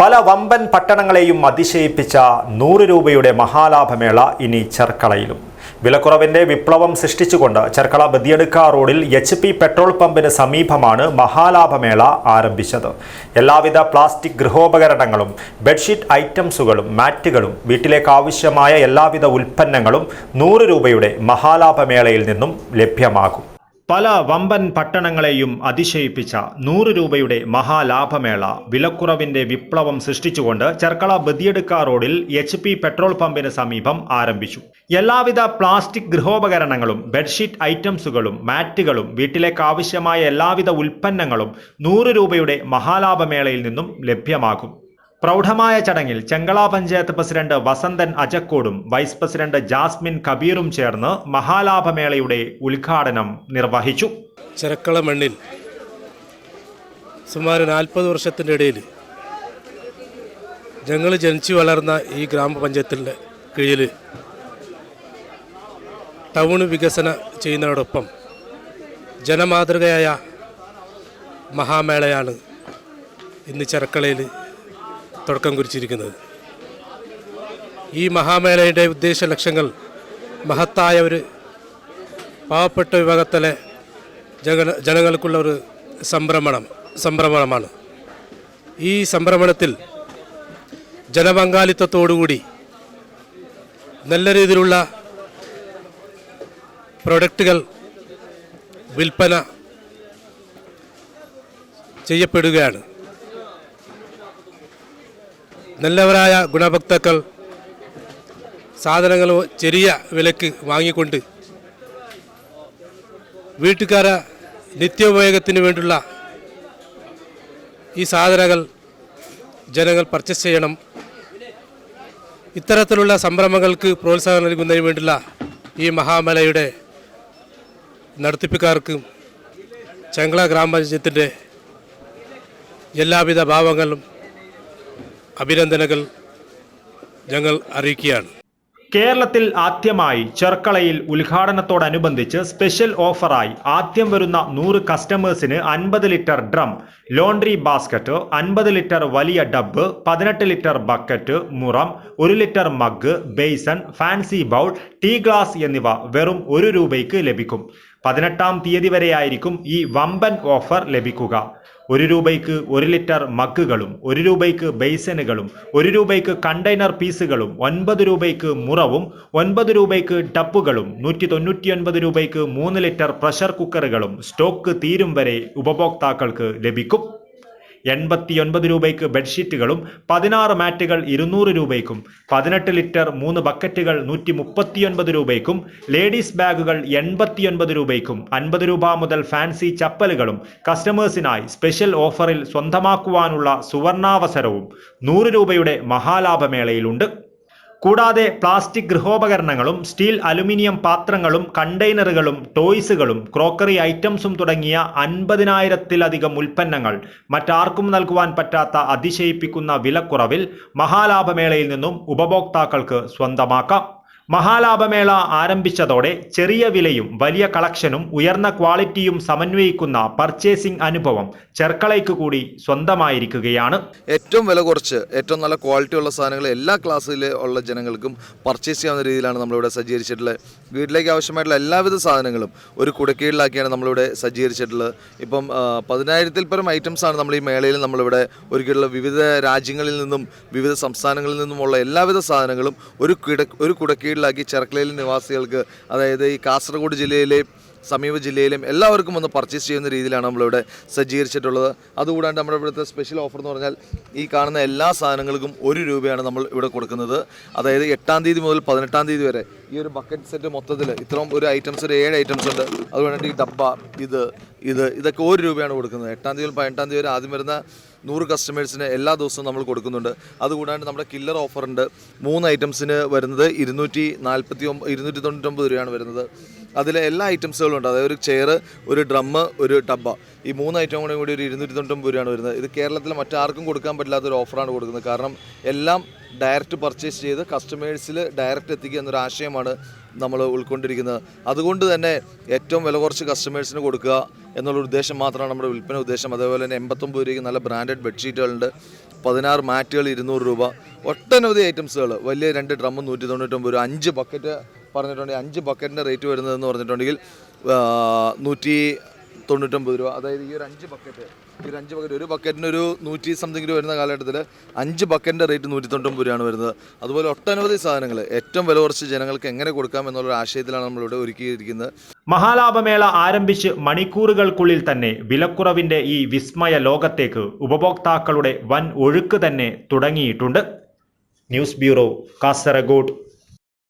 പല വമ്പൻ പട്ടണങ്ങളെയും അതിശയിപ്പിച്ച നൂറ് രൂപയുടെ മഹാലാഭമേള ഇനി ചെർക്കളയിലും. വിലക്കുറവിന്റെ വിപ്ലവം സൃഷ്ടിച്ചുകൊണ്ട് ചെർക്കള ബദിയടുക്ക റോഡിൽ എച്ച് പി പെട്രോൾ പമ്പിന് സമീപമാണ് മഹാലാഭമേള ആരംഭിച്ചത്. എല്ലാവിധ പ്ലാസ്റ്റിക് ഗൃഹോപകരണങ്ങളും ബെഡ്ഷീറ്റ് ഐറ്റംസുകളും മാറ്റുകളും വീട്ടിലേക്ക് ആവശ്യമായ എല്ലാവിധ ഉൽപ്പന്നങ്ങളും നൂറ് രൂപയുടെ മഹാലാഭമേളയിൽ നിന്നും ലഭ്യമാകും. പല വമ്പൻ പട്ടണങ്ങളെയും അതിശയിപ്പിച്ച നൂറ് രൂപയുടെ മഹാലാഭമേള വിലക്കുറവിന്റെ വിപ്ലവം സൃഷ്ടിച്ചുകൊണ്ട് ചെർക്കള ബദിയെടുക്ക റോഡിൽ എച്ച് പി പെട്രോൾ പമ്പിന് സമീപം ആരംഭിച്ചു. എല്ലാവിധ പ്ലാസ്റ്റിക് ഗൃഹോപകരണങ്ങളും ബെഡ്ഷീറ്റ് ഐറ്റംസുകളും മാറ്റുകളും വീട്ടിലേക്ക് ആവശ്യമായ എല്ലാവിധ ഉൽപ്പന്നങ്ങളും നൂറ് രൂപയുടെ മഹാലാഭമേളയിൽ നിന്നും ലഭ്യമാകും. പ്രൗഢമായ ചടങ്ങിൽ ചെങ്കള പഞ്ചായത്ത് പ്രസിഡന്റ് വസന്തൻ അജക്കോടും വൈസ് പ്രസിഡന്റ് ജാസ്മിൻ കബീറും ചേർന്ന് മഹാലാഭമേളയുടെ ഉദ്ഘാടനം നിർവഹിച്ചു. ചിറക്കള മണ്ണിൽ സുമാർ നാൽപ്പത് വർഷത്തിന്റെ ഇടയിൽ ഞങ്ങൾ ജനിച്ചു വളർന്ന ഈ ഗ്രാമപഞ്ചായത്തിന്റെ കീഴിൽ ടൗൺ വികസനം ചെയ്യുന്നതോടൊപ്പം ജനമാതൃകയായ മഹാമേളയാണ് ഇന്ന് ചിറക്കളയിൽ തുടക്കം കുറിച്ചിരിക്കുന്നത്. ഈ മഹാമേളയുടെ ഉദ്ദേശ ലക്ഷ്യങ്ങൾ മഹത്തായ ഒരു പാവപ്പെട്ട വിഭാഗത്തിലെ ജന ജനങ്ങൾക്കുള്ള ഒരു സംഭ്രമണം സംഭ്രമണമാണ്. ഈ സംഭ്രമണത്തിൽ ജനപങ്കാളിത്തത്തോടുകൂടി നല്ല രീതിയിലുള്ള പ്രൊഡക്റ്റുകൾ വിൽപ്പന ചെയ്യപ്പെടുകയാണ്. നല്ലവരായ ഗുണഭക്താക്കൾ സാധനങ്ങൾ ചെറിയ വിലക്ക് വാങ്ങിക്കൊണ്ട് വീട്ടുകാര നിത്യോപയോഗത്തിന് വേണ്ടിയുള്ള ഈ സാധനങ്ങൾ ജനങ്ങൾ പർച്ചേസ് ചെയ്യണം. ഇത്തരത്തിലുള്ള സംരംഭങ്ങൾക്ക് പ്രോത്സാഹനം നൽകുന്നതിന് വേണ്ടിയുള്ള ഈ മഹാമേളയുടെ നടത്തിപ്പുകാർക്കും ചെങ്കള ഗ്രാമപഞ്ചായത്തിന്റെ എല്ലാവിധ ഭാവങ്ങളും അഭിനന്ദനങ്ങൾ ഞങ്ങൾ അറിയിക്കുകയാണ്. കേരളത്തിൽ ആദ്യമായി ചെർക്കളയിൽ ഉദ്ഘാടനത്തോടനുബന്ധിച്ച് സ്പെഷ്യൽ ഓഫറായി ആദ്യം വരുന്ന നൂറ് കസ്റ്റമേഴ്സിന് അൻപത് ലിറ്റർ ഡ്രം ലോണ്ടറി ബാസ്ക്കറ്റ് അൻപത് ലിറ്റർ വലിയ ഡബ്ബ് പതിനെട്ട് ലിറ്റർ ബക്കറ്റ് മുറം ഒരു litre mug basin fancy bowl tea glass എന്നിവ വെറും ഒരു രൂപയ്ക്ക് ലഭിക്കും. പതിനെട്ടാം തീയതി വരെയായിരിക്കും ഈ വമ്പൻ ഓഫർ ലഭിക്കുക. ഒരു രൂപയ്ക്ക് ഒരു ലിറ്റർ മഗ്ഗുകളും ഒരു രൂപയ്ക്ക് ബേസനുകളും ഒരു രൂപയ്ക്ക് കണ്ടെയ്നർ പീസുകളും ഒൻപത് രൂപയ്ക്ക് മുറവും ഒൻപത് രൂപയ്ക്ക് ടപ്പുകളും നൂറ്റി തൊണ്ണൂറ്റിയൊൻപത് രൂപയ്ക്ക് മൂന്ന് ലിറ്റർ പ്രഷർ കുക്കറുകളും സ്റ്റോക്ക് തീരും വരെ ഉപഭോക്താക്കൾക്ക് ലഭിക്കും. എൺപത്തിയൊൻപത് രൂപയ്ക്ക് ബെഡ്ഷീറ്റുകളും പതിനാറ് മാറ്റുകൾ ഇരുന്നൂറ് രൂപയ്ക്കും പതിനെട്ട് ലിറ്റർ മൂന്ന് ബക്കറ്റുകൾ നൂറ്റി മുപ്പത്തിയൊൻപത് രൂപയ്ക്കും ലേഡീസ് ബാഗുകൾ എൺപത്തിയൊൻപത് രൂപയ്ക്കും അൻപത് രൂപ മുതൽ ഫാൻസി ചപ്പലുകളും കസ്റ്റമേഴ്സിനായി സ്പെഷ്യൽ ഓഫറിൽ സ്വന്തമാക്കുവാനുള്ള സുവർണാവസരവും നൂറ് രൂപയുടെ മഹാലാഭമേളയിലുണ്ട്. കൂടാതെ പ്ലാസ്റ്റിക് ഗൃഹോപകരണങ്ങളും സ്റ്റീൽ അലുമിനിയം പാത്രങ്ങളും കണ്ടെയ്നറുകളും ടോയ്സുകളും ക്രോക്കറി ഐറ്റംസും തുടങ്ങിയ അൻപതിനായിരത്തിലധികം ഉൽപ്പന്നങ്ങൾ മറ്റാർക്കും നൽകുവാൻ പറ്റാത്ത അതിശയിപ്പിക്കുന്ന വിലക്കുറവിൽ മഹാലാഭമേളയിൽ നിന്നും ഉപഭോക്താക്കൾക്ക് സ്വന്തമാക്കാം. മഹാലാഭമേള ആരംഭിച്ചതോടെ ചെറിയ വിലയും വലിയ കളക്ഷനും ഉയർന്ന ക്വാളിറ്റിയും സമന്വയിക്കുന്ന പർച്ചേസിംഗ് അനുഭവം ചെർക്കളയ്ക്ക് കൂടി സ്വന്തമായിരിക്കുകയാണ്. ഏറ്റവും വില കുറച്ച് ഏറ്റവും നല്ല ക്വാളിറ്റി ഉള്ള സാധനങ്ങൾ എല്ലാ ക്ലാസ്സിൽ ഉള്ള ജനങ്ങൾക്കും പർച്ചേസ് ചെയ്യാവുന്ന രീതിയിലാണ് നമ്മളിവിടെ സജ്ജീകരിച്ചിട്ടുള്ളത്. വീട്ടിലേക്ക് ആവശ്യമായിട്ടുള്ള എല്ലാവിധ സാധനങ്ങളും ഒരു കുടക്കീഴിലാക്കിയാണ് നമ്മളിവിടെ സജ്ജീകരിച്ചിട്ടുള്ളത്. ഇപ്പം പതിനായിരത്തിൽ പരം ഐറ്റംസാണ് നമ്മൾ ഈ മേളയിൽ നമ്മളിവിടെ ഒരുക്കിയിട്ടുള്ള വിവിധ രാജ്യങ്ങളിൽ നിന്നും വിവിധ സംസ്ഥാനങ്ങളിൽ നിന്നുമുള്ള എല്ലാവിധ സാധനങ്ങളും ഒരു കിട ഒരു കുടക്കീഴിലാക്കി ചെർക്കളയിലെ നിവാസികൾക്ക് അതായത് ഈ കാസർഗോഡ് ജില്ലയിലെ സമീപ ജില്ലയിലും എല്ലാവർക്കും ഒന്ന് പർച്ചേസ് ചെയ്യുന്ന രീതിയിലാണ് നമ്മളിവിടെ സജ്ജീകരിച്ചിട്ടുള്ളത്. അതുകൂടാണ്ട് നമ്മുടെ ഇവിടുത്തെ സ്പെഷ്യൽ ഓഫർ എന്ന് പറഞ്ഞാൽ ഈ കാണുന്ന എല്ലാ സാധനങ്ങൾക്കും ഒരു രൂപയാണ് നമ്മൾ ഇവിടെ കൊടുക്കുന്നത്. അതായത് എട്ടാം തീയതി മുതൽ പതിനെട്ടാം തീയതി വരെ ഈ ഒരു ബക്കറ്റ് സെറ്റ് മൊത്തത്തിൽ ഇത്രയും ഒരു ഐറ്റംസ് ഒരു ഏഴ് ഐറ്റംസ് ഉണ്ട്. അതുകൊണ്ട് ഈ ഡബ്ബ ഇത് ഇത് ഇതൊക്കെ ഒരു രൂപയാണ് കൊടുക്കുന്നത്. എട്ടാം തീയതി പതിനെട്ടാം തീയതി വരെ ആദ്യം വരുന്ന നൂറ് കസ്റ്റമേഴ്സിന് എല്ലാ ദിവസവും നമ്മൾ കൊടുക്കുന്നുണ്ട്. അതുകൂടാണ്ട് നമ്മുടെ കില്ലർ ഓഫറുണ്ട് മൂന്ന് ഐറ്റംസിന് വരുന്നത് ഇരുന്നൂറ്റി നാൽപ്പത്തി ഒമ്പത് ഇരുന്നൂറ്റി തൊണ്ണൂറ്റൊമ്പത് രൂപയാണ് വരുന്നത്. അതിലെ എല്ലാ ഐറ്റംസുകളും ഉണ്ട്. അതായത് ഒരു ചെയർ ഒരു ഡ്രമ്മ് ഒരു ടബ്ബ ഈ മൂന്ന് ഐറ്റം കൂടെ കൂടി ഒരു ഇരുന്നൂറ്റി തൊണ്ണൂറ്റൊമ്പത് രൂപയാണ് വരുന്നത്. ഇത് കേരളത്തിൽ മറ്റാർക്കും കൊടുക്കാൻ പറ്റാത്ത ഒരു ഓഫറാണ് കൊടുക്കുന്നത്. കാരണം എല്ലാം ഡയറക്റ്റ് പർച്ചേസ് ചെയ്ത് കസ്റ്റമേഴ്സിൽ ഡയറക്റ്റ് എത്തിക്കുക എന്നൊരു ആശയമാണ് നമ്മൾ ഉൾക്കൊണ്ടിരിക്കുന്നത്. അതുകൊണ്ട് തന്നെ ഏറ്റവും വില കുറച്ച് കസ്റ്റമേഴ്സിന് കൊടുക്കുക എന്നുള്ള ഉദ്ദേശം മാത്രമാണ് നമ്മുടെ വിൽപ്പന ഉദ്ദേശം. അതേപോലെ തന്നെ എൺപത്തൊമ്പത് രൂപയ്ക്ക് നല്ല ബ്രാൻഡഡ് ബെഡ്ഷീറ്റുകളുണ്ട് പതിനാറ് മാറ്റുകൾ ഇരുന്നൂറ് രൂപ. ഒട്ടനവധി ഐറ്റംസുകൾ. വലിയ രണ്ട് ഡ്രമ്മ് നൂറ്റി തൊണ്ണൂറ്റൊമ്പത് രൂപ. അഞ്ച് ബക്കറ്റ് പറഞ്ഞിട്ടുണ്ടെങ്കിൽ അഞ്ച് ബക്കറ്റിന്റെ റേറ്റ് വരുന്നതെന്ന് പറഞ്ഞിട്ടുണ്ടെങ്കിൽ നൂറ്റി തൊണ്ണൂറ്റൊമ്പത് രൂപ. അതായത് ഈ ഒരു അഞ്ച് ബക്കറ്റ് ഈ ഒരു അഞ്ച് ബക്കറ്റ് ഒരു ബക്കറ്റിന് ഒരു നൂറ്റി സംതിങ് രൂപ വരുന്ന കാലഘട്ടത്തിൽ അഞ്ച് ബക്കറ്റിന്റെ റേറ്റ് നൂറ്റി തൊണ്ണൂറ്റൊമ്പത് രൂപയാണ് വരുന്നത്. അതുപോലെ ഒട്ടനവധി സാധനങ്ങൾ ഏറ്റവും വില കുറച്ച് ജനങ്ങൾക്ക് എങ്ങനെ കൊടുക്കാം എന്നുള്ള ആശയത്തിലാണ് നമ്മളിവിടെ ഒരുക്കിയിരിക്കുന്നത്. മഹാലാഭമേള ആരംഭിച്ച് മണിക്കൂറുകൾക്കുള്ളിൽ തന്നെ വിലക്കുറവിന്റെ ഈ വിസ്മയ ലോകത്തേക്ക് ഉപഭോക്താക്കളുടെ വൻ ഒഴുക്ക് തന്നെ തുടങ്ങിയിട്ടുണ്ട്. News bureau Kasaragod.